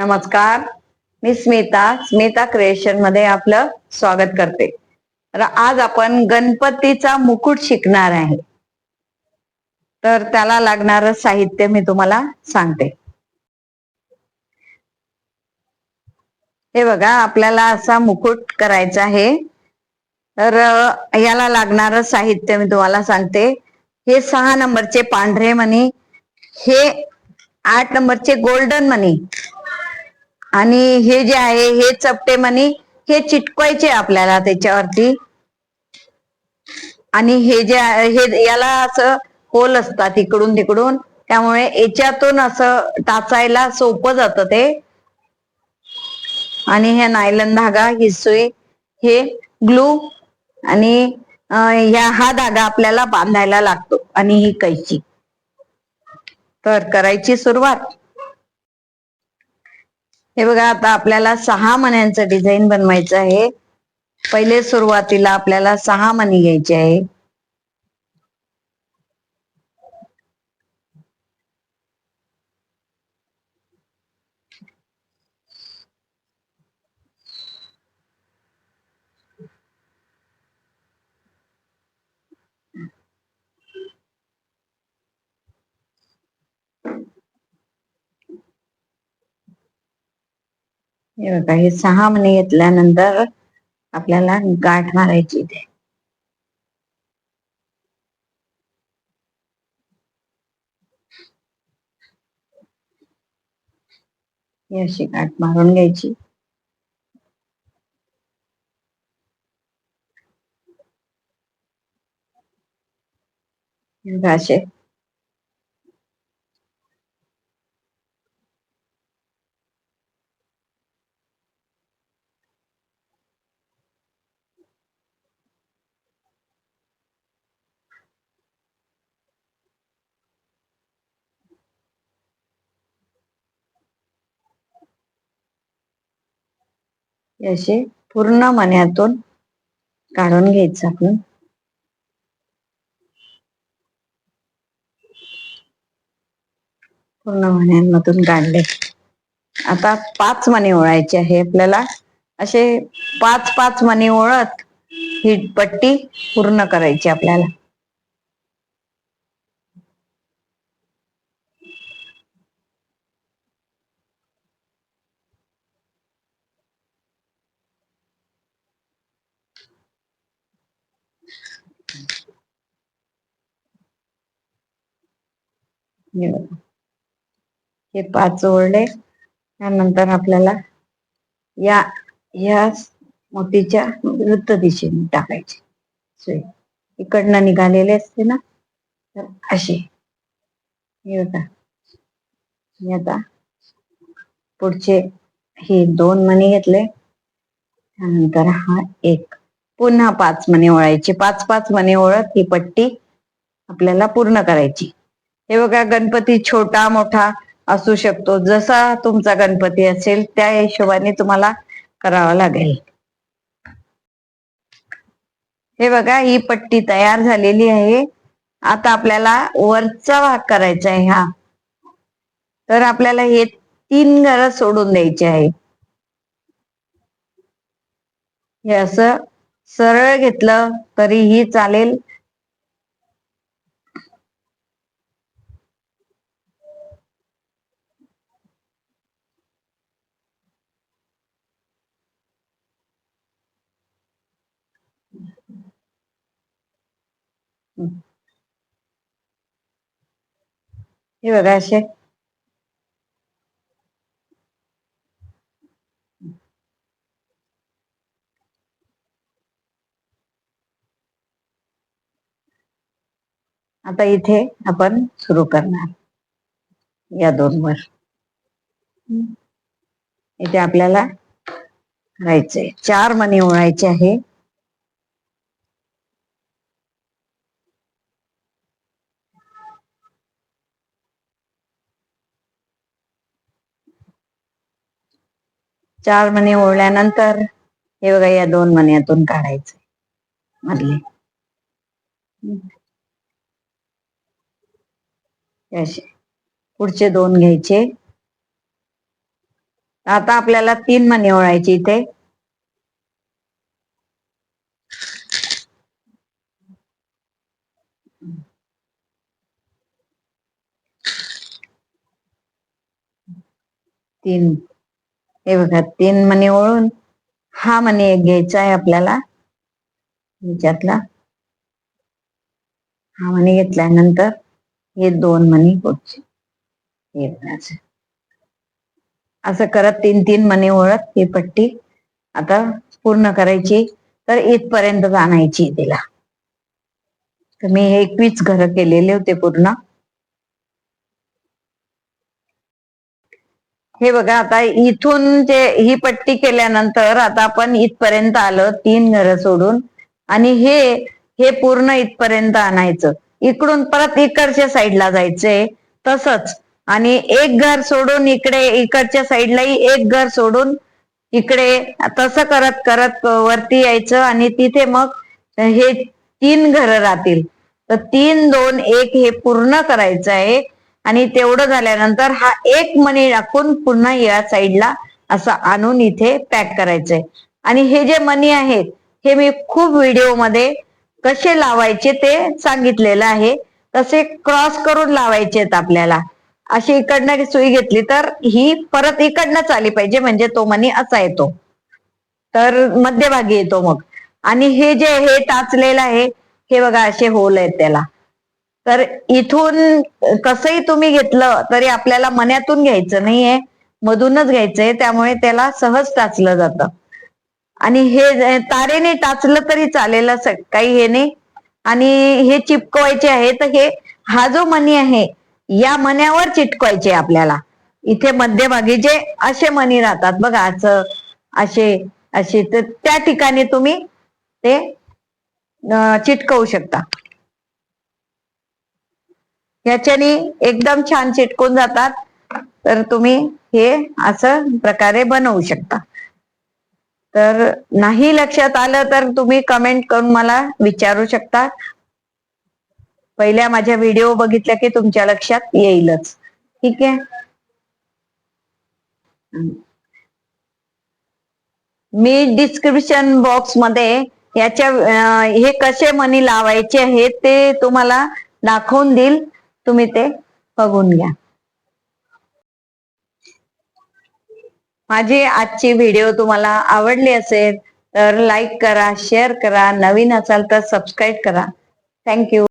नमस्कार. मी स्मिता स्मिता क्रिएशनमध्ये आपलं स्वागत करते. तर आज आपण गणपतीचा मुकुट शिकणार आहे. तर त्याला लागणार साहित्य मी तुम्हाला सांगते. हे बघा आपल्याला असा मुकुट करायचा आहे. तर याला लागणार साहित्य मी तुम्हाला सांगते. हे सहा नंबरचे पांढरे मणी हे आठ नंबरचे गोल्डन मनी आणि हे जे आहे हे चपटे मणी हे चिटकवायचे आपल्याला त्याच्यावरती. आणि हे जे हे याला असं होल असतात इकडून तिकडून. त्यामुळे याच्यातून असं टाचायला सोपं जातं ते. आणि हे नायलन धागा ही सुई हे ग्लू आणि ह्या हा धागा आपल्याला बांधायला लागतो आणि ही कैची. तर करायची सुरुवात. हे बघा आता आपल्याला सहा मण्यांचं डिझाईन बनवायचं आहे. पहिले सुरुवातीला आपल्याला सहा मणी घ्यायचे आहे. हे बघा हे सहा मणी घेतल्यानंतर आपल्याला गाठ मारायची इथे. ही अशी गाठ मारून घ्यायची. असे. असे पूर्ण मण्यातून काढून घ्यायचं आपण. पूर्ण मण्यांमधून काढले. आता पाच मणी ओळायचे आहे. आपल्याला असे पाच पाच मणी ओळत ही पट्टी पूर्ण करायची आपल्याला. हे हे पाच ओढले त्यानंतर आपल्याला या या मोतीच्या वृत्त दिशेने टाकायचे. सुई. इकडनं निघालेले असते ना? तर असे. हे होता. आता पुढचे हे दोन मणी घेतले. त्यानंतर हा एक. पुन्हा पाच मणी ओळायचे. पाच पाच मणी ओळत ही पट्टी आपल्याला पूर्ण करायची. हे बघा गणपती छोटा मोठा असू शकतो. जसा तुमचा गणपती असेल त्या हिशोबाने तुम्हाला करावा लागेल. हे बघा ही पट्टी तयार झालेली आहे. आता आपल्याला वरचा भाग करायचा आहे हा. तर आपल्याला हे तीन घर सोडून द्यायचे आहे. हे असं सरळ घेतलं तरीही चालेल. हे बघा असे आता इथे आपण सुरू करणार. या दोन वर. इथे आपल्याला करायचंय. चार मणी ओळायचे आहे. चार मणी ओढल्यानंतर हे बघा या दोन मण्यातून काढायचे मधले. असे. पुढचे दोन घ्यायचे. आता आपल्याला तीन मणी ओळायची इथे. तीन. हे बघा तीन मणी ओळून हा मणी एक घ्यायचा आहे आपल्याला. ह्याच्यातला हा मणी घेतल्यानंतर हे दोन मणी पुढचे हे बघा असं. करत तीन तीन मणी ओळख ही पट्टी आता पूर्ण करायची. तर इथपर्यंत आणायची तिला. तर मी हे एकवीस घर केलेले होते पूर्ण. हे बघा आता इथून जे ही पट्टी केल्यानंतर आता आपण इथपर्यंत आलो तीन घर सोडून. आणि हे हे पूर्ण इथपर्यंत आणायचं. इकडून परत इकडच्या साईडला जायचंय तसंच. आणि एक घर सोडून इकडे इकडच्या साईडलाही एक घर सोडून इकडे तसं करत करत वरती यायचं आणि तिथे मग हे तीन घरं राहतील. तर तीन दोन एक हे पूर्ण करायचं आहे. आणि तेवढं झाल्यानंतर हा एक मणी टाकून पुन्हा या साईडला असं आणून इथे पॅक करायचंय. आणि हे जे मणी आहेत हे मी खूप व्हिडिओमध्ये कसे लावायचे ते सांगितलेलं आहे. तसे क्रॉस करून लावायचे आहेत आपल्याला. अशी इकडनं सुई घेतली तर ही परत इकडनंच आली पाहिजे म्हणजे तो मनी असा येतो. तर मध्यभागी येतो मग. आणि हे जे हे टाचलेलं आहे हे बघा असे होल आहेत त्याला. तर इथून कसंही तुम्ही घेतलं तरी आपल्याला मन्यातून घ्यायचं नाहीये मधूनच घ्यायचंय त्यामुळे त्याला सहज टाचलं जातं. आणि हे तारेने टाचलं तरी चालेल असं काही हे नाही. आणि हे चिपकवायचे आहे तर हे हा जो मणी आहे या मण्यावर चिटकवायचे आपल्याला. इथे मध्यभागी जे असे मणी राहतात बघा असं असे असे तर त्या ठिकाणी तुम्ही ते चिटकवू शकता. ह्याच्याने एकदम छान चिटकून जातात. तर तुम्ही हे असं प्रकारे बनवू शकता. तर नाही लक्षात आलं तर तुम्ही कमेंट करून मला विचारू शकता. पहिल्या माझ्या व्हिडिओ बघितल्या की तुमच्या लक्षात येईलच. ठीक आहे? मी डिस्क्रिप्शन बॉक्समध्ये याच्या हे कसे मनी लावायचे हे ते तुम्हाला दाखवून देईल. तुम्ही ते बघून घ्या. माझी आजची व्हिडिओ तुम्हाला आवडली असेल तर लाईक करा शेअर करा नवीन असाल तर सबस्क्राईब करा. थँक्यू